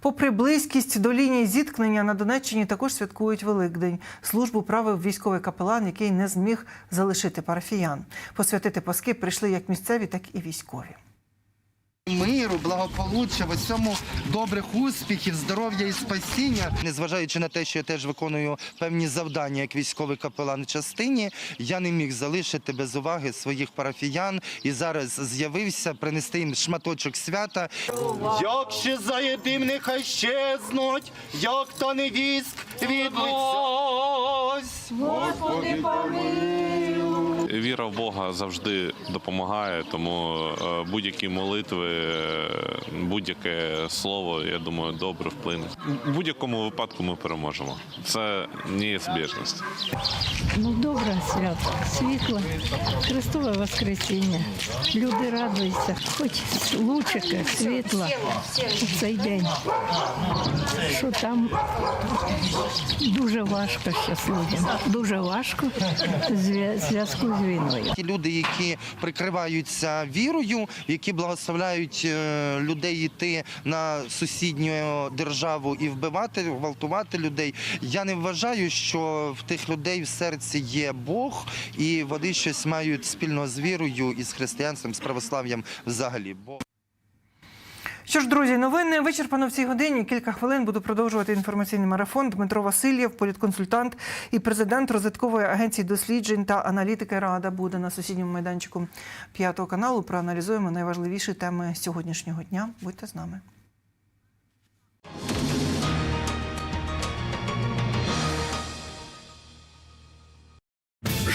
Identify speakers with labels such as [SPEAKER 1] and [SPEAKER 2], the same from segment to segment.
[SPEAKER 1] Попри близькість до лінії зіткнення на Донеччині також святкують Великдень. Службу правив військовий капелан, який не зміг залишити парафіян. Посвятити паски прийшли як місцеві, так і військові.
[SPEAKER 2] Миру, благополуччя, в усьому добрих успіхів, здоров'я і спасіння. Незважаючи на те, що я теж виконую певні завдання як військовий капелан в частині, я не міг залишити без уваги своїх парафіян і зараз з'явився принести їм шматочок свята. Як ще заєдим, нехай щезнуть, як то не віск від лиця.
[SPEAKER 3] Віра в Бога завжди допомагає, тому е, будь-які молитви, будь-яке слово, я думаю, добре вплине. В будь-якому випадку ми переможемо. Це неізбіжність.
[SPEAKER 4] Ну, добре свято, світло, Христове Воскресіння. Люди радуються, хоч лучика, світла у цей день. Що там дуже важко зараз людям. Дуже важко зв'язку з війною.
[SPEAKER 2] Ті люди, які прикриваються вірою, які благословляють е, людей йти на сусідню державу і вбивати, гвалтувати людей. Я не вважаю, що в тих людей в серці є Бог, і вони щось мають спільно з вірою і з християнством, з православ'ям взагалі.
[SPEAKER 1] Що ж, друзі, новини вичерпано в цій годині. Кілька хвилин буду продовжувати інформаційний марафон. Дмитро Васильєв, політконсультант і президент розвиткової агенції досліджень та аналітики Рада буде на сусідньому майданчику п'ятого каналу. Проаналізуємо найважливіші теми сьогоднішнього дня. Будьте з нами.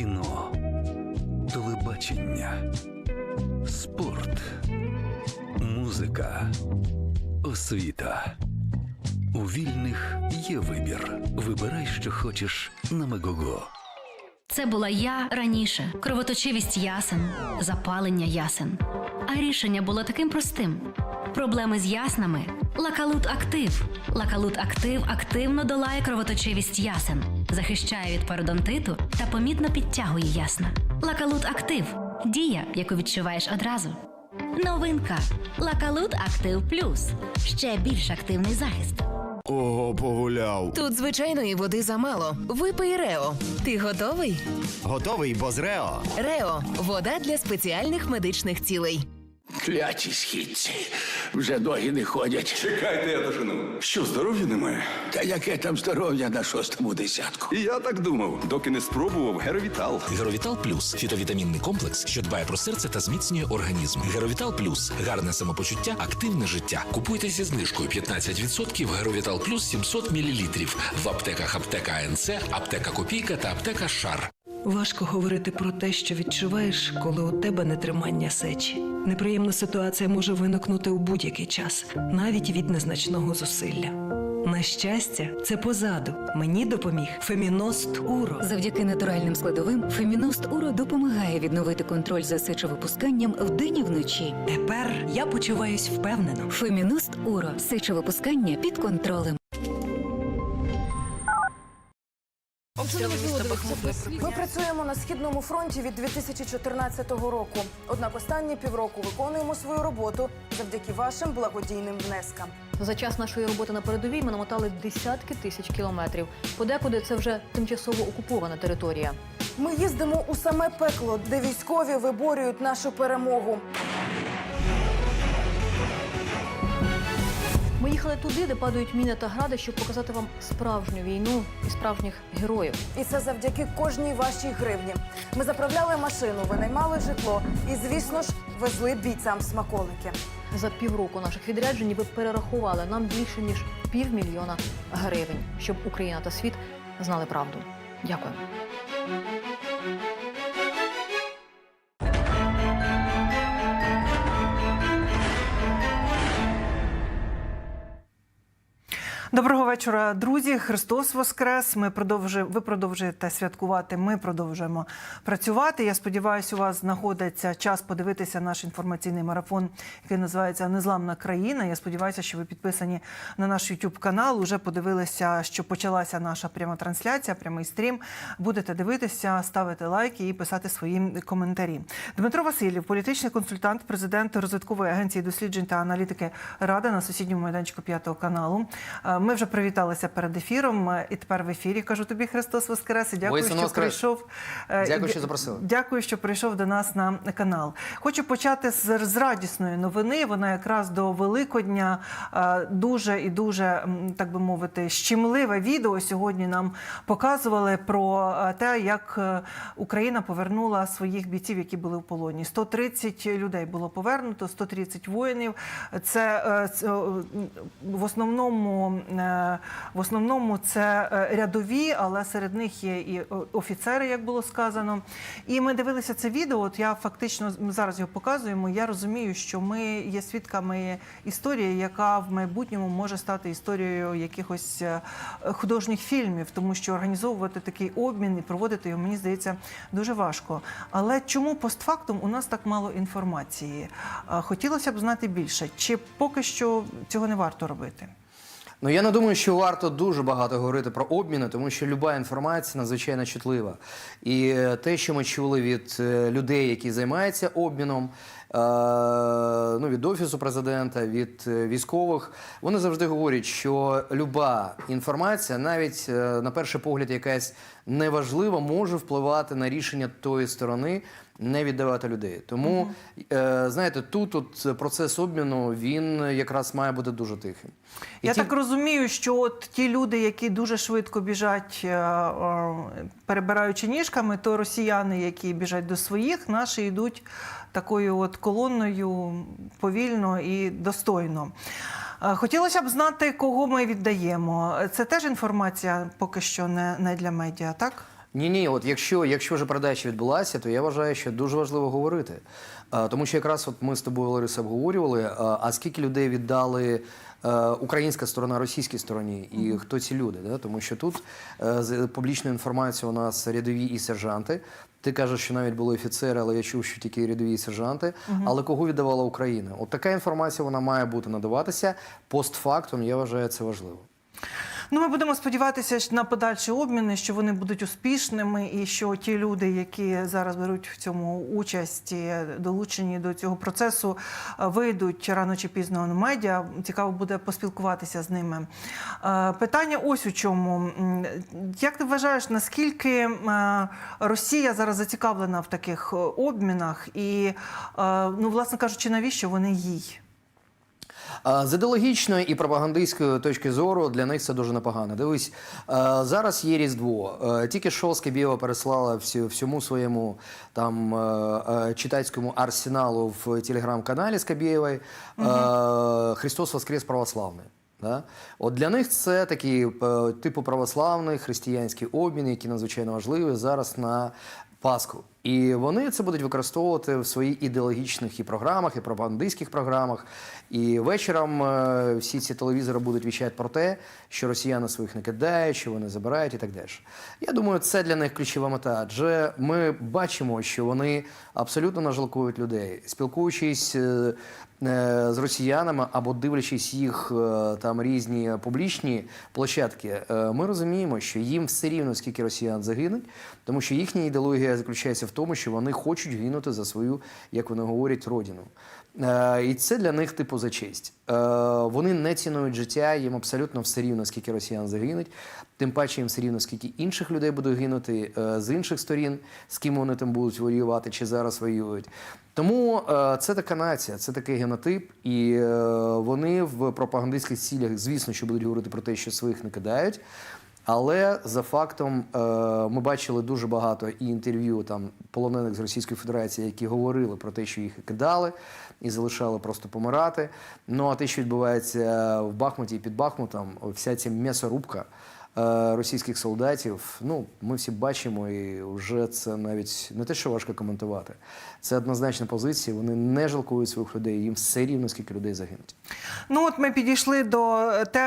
[SPEAKER 5] Кіно, телебачення, спорт, музика, освіта. У вільних є вибір. Вибирай, що хочеш на Мегого.
[SPEAKER 6] Це була я раніше, кровоточивість ясен, запалення ясен. А рішення було таким простим: проблеми з яснами. Лакалут Актив. Лакалут Актив активно долає кровоточивість ясен, захищає від пародонтиту та помітно підтягує ясна. Лакалут Актив дія, яку відчуваєш одразу. Новинка Лакалут Актив Плюс. Ще більш активний захист.
[SPEAKER 7] Ого, погуляв.
[SPEAKER 8] Тут звичайної води замало. Випий Рео. Ти готовий?
[SPEAKER 7] Готовий, бо з Рео.
[SPEAKER 8] Рео вода для спеціальних медичних цілей.
[SPEAKER 9] Кляті східці. Вже ноги не ходять. Чекайте, я дожену. Що, здоров'я немає? Та яке там здоров'я на шостому десятку?
[SPEAKER 10] І я так думав, доки не спробував Геровітал.
[SPEAKER 11] Геровітал Плюс фітовітамінний комплекс, що дбає про серце та зміцнює організм. Геровітал Плюс гарне самопочуття, активне життя. Купуйте зі знижкою 15% Геровітал Плюс 700 мл в аптеках Аптека АНЦ, Аптека Копійка та Аптека Шар.
[SPEAKER 12] Важко говорити про те, що відчуваєш, коли у тебе нетримання сечі. Неприємна ситуація може виникнути у будь-який час, навіть від незначного зусилля. На щастя, це позаду. Мені допоміг Феміност Уро.
[SPEAKER 13] Завдяки натуральним складовим Феміност Уро допомагає відновити контроль за сечовипусканням вдень і вночі.
[SPEAKER 12] Тепер я почуваюсь впевнено.
[SPEAKER 13] Феміност Уро сечовипускання під контролем.
[SPEAKER 14] Обстріли міста Бахмут. Ми працюємо на східному фронті від 2014 року. Однак останні півроку виконуємо свою роботу завдяки вашим благодійним внескам.
[SPEAKER 15] За час нашої роботи на передовій ми намотали десятки тисяч кілометрів. Подекуди це вже тимчасово окупована територія.
[SPEAKER 14] Ми їздимо у саме пекло, де військові виборюють нашу перемогу.
[SPEAKER 15] Ми їхали туди, де падають міни та гради, щоб показати вам справжню війну і справжніх героїв.
[SPEAKER 14] І це завдяки кожній вашій гривні. Ми заправляли машину, винаймали житло і, звісно ж, везли бійцям смаколики.
[SPEAKER 15] За півроку наших відряджень ви перерахували нам більше ніж півмільйона гривень, щоб Україна та світ знали правду. Дякую.
[SPEAKER 1] Доброго вечора, друзі. Христос Воскрес. Ми продовжуємо. Ви продовжуєте святкувати. Ми продовжуємо працювати. Я сподіваюся, у вас знаходиться час подивитися наш інформаційний марафон, який називається Незламна країна. Я сподіваюся, що ви підписані на наш YouTube канал. Уже подивилися, що почалася наша пряма трансляція, прямий стрім. Будете дивитися, ставити лайки і писати свої коментарі. Дмитро Васильєв, політичний консультант, президент розвиткової агенції досліджень та аналітики Рада на сусідньому майданчику п'ятого каналу. Ми вже привіталися перед ефіром. е, І тепер в ефірі кажу тобі Христос Воскрес. І дякую,
[SPEAKER 16] Воістину
[SPEAKER 1] що прийшов. е,
[SPEAKER 16] Дякую, що запросили.
[SPEAKER 1] Дякую, що прийшов до нас на канал. Хочу почати з, з радісної новини. Вона якраз до Великодня е, дуже і дуже, так би мовити, щемливе відео сьогодні нам показували про те, як Україна повернула своїх бійців, які були в полоні. 130 людей було повернуто, 130 воїнів. Це, в основному в основному це е, рядові, але серед них є і е, офіцери, як було сказано. І ми дивилися це відео. От я фактично зараз його показуємо. Я розумію, що ми є свідками історії, яка в майбутньому може стати історією якихось е, художніх фільмів, тому що організовувати такий обмін і проводити його, мені здається, дуже важко. Але чому постфактум у нас так мало інформації? Е, Хотілося б знати більше. Чи поки що цього не варто робити?
[SPEAKER 16] Ну я не думаю, що варто дуже багато говорити про обміни, тому що люба інформація надзвичайно чутлива. І е, те, що ми чули від е, людей, які займаються обміном, е, ну від офісу президента, від військових, вони завжди говорять, що люба інформація, навіть на перший погляд, якась неважлива, може впливати на рішення тої сторони. Не віддавати людей. Тому, е, знаєте, тут от процес обміну він якраз має бути дуже тихим. І
[SPEAKER 1] Я
[SPEAKER 16] ті-
[SPEAKER 1] так розумію, що от ті люди, які дуже швидко біжать, е, е, перебираючи ніжками, то росіяни, які біжать до своїх, наші йдуть такою от колонною повільно і достойно. Хотілося б знати, кого ми віддаємо. Це теж інформація поки що не, не для медіа, так?
[SPEAKER 16] Ні, ні, от якщо, якщо вже передача відбулася, то я вважаю, що дуже важливо говорити. А, тому що якраз от ми з тобою, Лариса, обговорювали, а, а скільки людей віддали е, українська сторона російській стороні, і хто ці люди? Да? Тому що тут е, з публічної інформації у нас рядові і сержанти. Ти кажеш, що навіть були офіцери, але я чув, що тільки рядові і сержанти.
[SPEAKER 1] Мгм.
[SPEAKER 16] Але кого віддавала Україна? От така інформація вона має бути надаватися постфактум. Я вважаю це важливо.
[SPEAKER 1] Ну, ми будемо сподіватися на подальші обміни, що вони будуть успішними, і що ті люди, які зараз беруть в цьому участь, долучені до цього процесу, е, вийдуть рано чи пізно на медіа. Цікаво буде поспілкуватися з ними. Е, Питання ось у чому. Як ти вважаєш, наскільки е, Росія зараз зацікавлена в таких обмінах? І, ну, власне кажучи, навіщо вони їй?
[SPEAKER 16] З ідеологічної і пропагандистської точки зору для них це дуже непогано. Дивись, зараз є Різдво. Тільки що Скабєва переслала всьому своєму там читацькому арсеналу в телеграм-каналі Скабєєвої е, Христос Воскрес православний. Да? От для них це такий е, типу православний християнський обмін, який надзвичайно важливий зараз на Пасху. І вони це будуть використовувати в своїх ідеологічних і програмах, і пропагандистських програмах. І вечором е, всі ці телевізори будуть віщати про те, що росіяни своїх не кидають, що вони забирають і так далі. Я думаю, це для них ключова мета. Адже ми бачимо, що вони абсолютно нажалкують людей. Спілкуючись е, з росіянами або дивлячись їх е, там різні публічні площадки, е, ми розуміємо, що їм все рівно скільки росіян загинуть, тому що їхня ідеологія заключається в тому, що вони хочуть гинути за свою, як вони говорять, родину. Е, І це для них типу за честь. Е, Вони не цінують життя, їм абсолютно все рівно, скільки росіян загинуть. Тим паче їм все рівно, скільки інших людей буде гинути е, з інших сторін, з ким вони там будуть воювати чи зараз воюють. Тому це така нація, це такий генотип, і вони в пропагандистських цілях, звісно, що будуть говорити про те, що своїх не кидають. Але за фактом е, ми бачили дуже багато і інтерв'ю там полонених з Російської Федерації, які говорили про те, що їх кидали, і залишали просто помирати. Ну а те, що відбувається в Бахмуті і під Бахмутом, вся ця м'ясорубка е, російських солдатів, ну ми всі бачимо, і вже це навіть не те, що важко коментувати. Це однозначна позиція. Вони не жалкують своїх людей, їм все рівно скільки людей загинуть.
[SPEAKER 1] Ну от ми підійшли до теми.